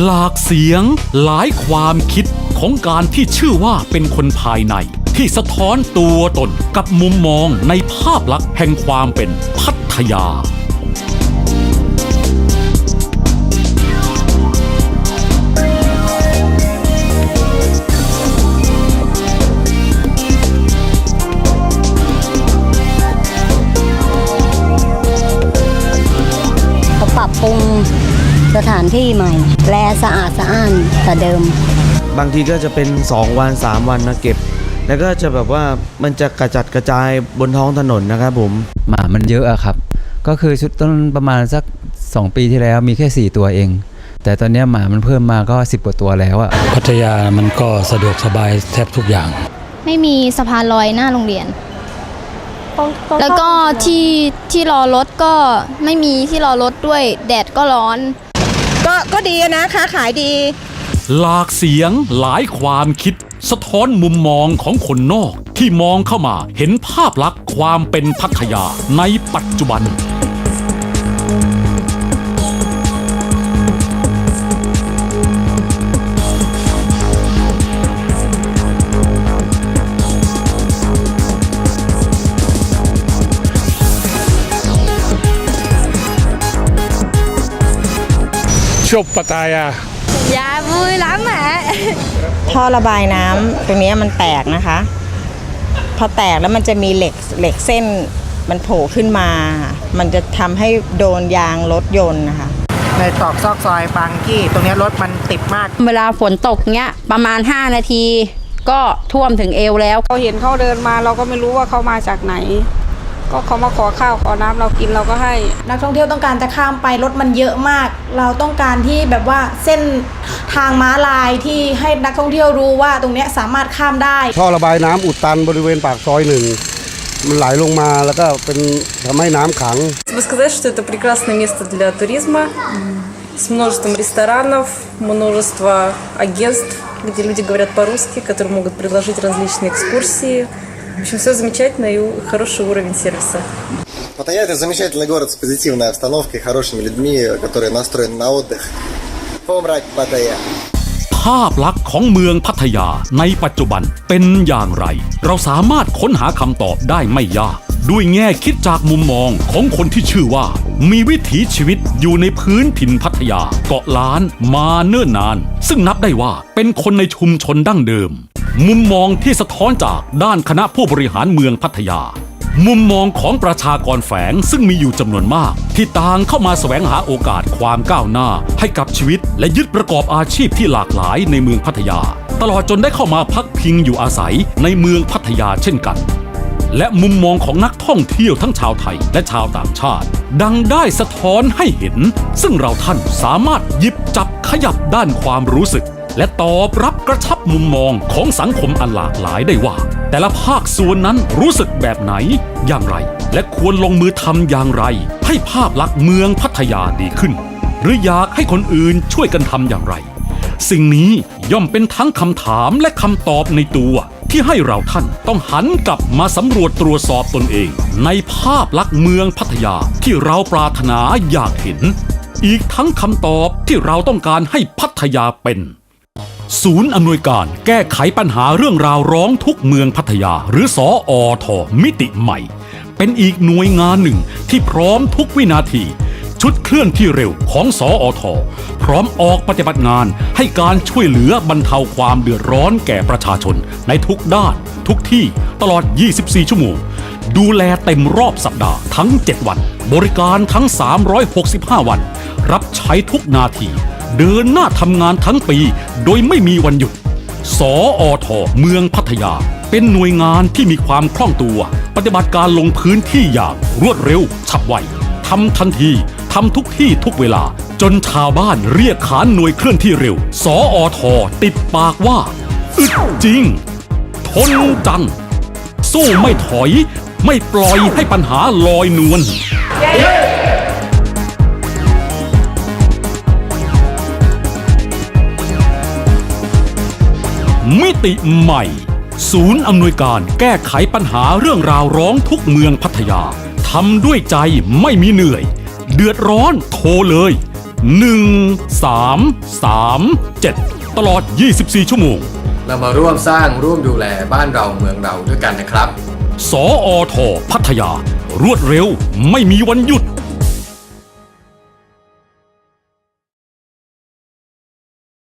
หลากเสียงหลายความคิดของการที่ชื่อว่าเป็นคนภายใน ที่สะท้อนตัวตนกับมุมมองในภาพลักษณ์แห่งความเป็นพัทยา สถานที่ใหม่ แลสะอาดสะอ้านกว่าเดิม บางทีก็จะเป็น 2 วัน 3 วันนะเก็บ แล้วก็จะแบบว่ามันจะกระจัดกระจายบนท้องถนนนะครับผม หมามันเยอะอะครับ ก็คือชุดต้นประมาณสัก 2 ปีที่แล้วมีแค่ 4 ตัวเอง แต่ตอนเนี้ยหมามันเพิ่มมาก็ 10กว่าตัวแล้วอะพัทยามันก็สะดวกสบายแทบทุกอย่าง ไม่มีสะพานลอยหน้าโรงเรียน แล้วก็ที่ที่รอรถก็ไม่มีที่รอรถด้วย แดดก็ร้อน ก็ก็ดีนะค้าขายดี หลากเสียงหลายความคิด สะท้อนมุมมองของคนนอก ที่มองเข้ามาเห็นภาพลักษณ์ความเป็นพัทยาในปัจจุบัน ชอบปัตยาอย่าบุยล้ำแหมท่อระบายน้ำตรงเนี้ยมันแตกนะคะ พอแตกแล้วมันจะมีเหล็กเหล็กเส้นมันโผล่ขึ้นมา มันจะทำให้โดนยางรถยนต์นะคะ ในตอกซอกซอยบางที่ ตรงเนี้ยรถมันติดมาก เวลาฝนตกเงี้ยประมาณ 5 นาที ก็ท่วมถึงเอวแล้ว เราเห็นเขาเดินมาเราก็ไม่รู้ว่าเขามาจากไหน ก็เขามาขอข้าวขอน้ำเรากินเราก็ให้ นักท่องเที่ยวต้องการจะข้ามไปรถมันเยอะมาก เราต้องการที่แบบว่าเส้นทางม้าลายที่ให้นักท่องเที่ยวรู้ว่าตรงเนี้ยสามารถข้ามได้ ท่อระบายน้ำอุดตันบริเวณปากซอยหนึ่ง มันไหลลงมาแล้วก็เป็นทำให้น้ำขัง Бы сказать, что это прекрасное место для туризма с множеством ресторанов, множество агентств, где люди говорят по-русски, которые могут предложить различные экскурсии. В общем, все замечательно и хороший уровень сервиса. Паттайя – это замечательный город с позитивной обстановкой, хорошими людьми, которые настроены на отдых. Помрак Паттайя. ภาพลักษณ์ของเมืองพัทยาในปัจจุบันเป็นอย่างไร เราสามารถค้นหาคำตอบได้ไม่ยาก ด้วยแง่คิดจากมุมมองของคนที่ชื่อว่า มีวิถีชีวิตอยู่ในพื้นถิ่นพัทยา เกาะล้านมาเนิ่นนาน ซึ่งนับได้ว่าเป็นคนในชุมชนดั้งเดิม มุมมองที่สะท้อนจากด้านคณะผู้บริหารเมืองพัทยา มุมมองของประชากรแฝงซึ่งมีอยู่จำนวนมาก ที่ต่างเข้ามาแสวงหาโอกาสความก้าวหน้า ให้กับชีวิต และยึดประกอบอาชีพที่หลากหลายในเมืองพัทยา ตลอดจนได้เข้ามาพักพิงอยู่อาศัยในเมืองพัทยาเช่นกัน และมุมมองของนักท่องเที่ยวทั้งชาวไทยและชาวต่างชาติ ดังได้สะท้อนให้เห็น ซึ่งเราท่านสามารถหยิบจับขยับด้านความรู้สึก และตอบรับกระชับมุมมองของสังคมอันหลากหลายได้ว่า แต่ละภาคส่วนนั้นรู้สึกแบบไหน อย่างไร และควรลงมือทำอย่างไร ให้ภาพลักษณ์เมืองพัทยาดีขึ้น หรืออยากให้คนอื่นช่วยกันทำอย่างไร สิ่งนี้ย่อมเป็นทั้งคำถามและคำตอบในตัวที่ให้เราท่านต้องหันกลับมาสำรวจตรวจสอบตนเอง ในภาพลักษณ์เมืองพัทยาที่เราปรารถนาอยากเห็น อีกทั้งคำตอบที่เราต้องการให้พัทยาเป็น ศูนย์อำนวยการแก้ไขปัญหาเรื่องราวร้องทุกเมืองพัทยา หรือสออทมิติใหม่ เป็นอีกหน่วยงานหนึ่งที่พร้อมทุกวินาที ชุดเคลื่อนที่เร็วของสออทพร้อมออกปฏิบัติงานให้การช่วยเหลือบรรเทาความเดือดร้อนแก่ประชาชน ในทุกด้าน ทุกที่ตลอด 24 ชั่วโมง ดูแลเต็มรอบสัปดาห์ทั้ง 7 วัน บริการทั้ง 365 วัน รับใช้ทุกนาที เดินหน้าทำงานทั้งปี โดยไม่มีวันหยุด สออทเมืองพัทยา เป็นหน่วยงานที่มีความคล่องตัว ปฏิบัติการลงพื้นที่อย่างรวดเร็ว ฉับไวทำทันทีทำทุกที่ทุกเวลา จนชาวบ้านเรียกขานหน่วยเคลื่อนที่เร็ว สออทติดปากว่าอึดจริง ทนจัง สู้ไม่ถอย ไม่ปล่อยให้ปัญหาลอยนวล มิติใหม่ ศูนย์อำนวยการแก้ไขปัญหาเรื่องราวร้องทุกเมืองพัทยาทำด้วยใจไม่มีเหนื่อย เดือดร้อนโทรเลย 1337 ตลอด 24 ชั่วโมง เรามาร่วมสร้างร่วมดูแลบ้านเราเมืองเราด้วยกันนะครับ สออทพัทยา รวดเร็วไม่มีวันหยุด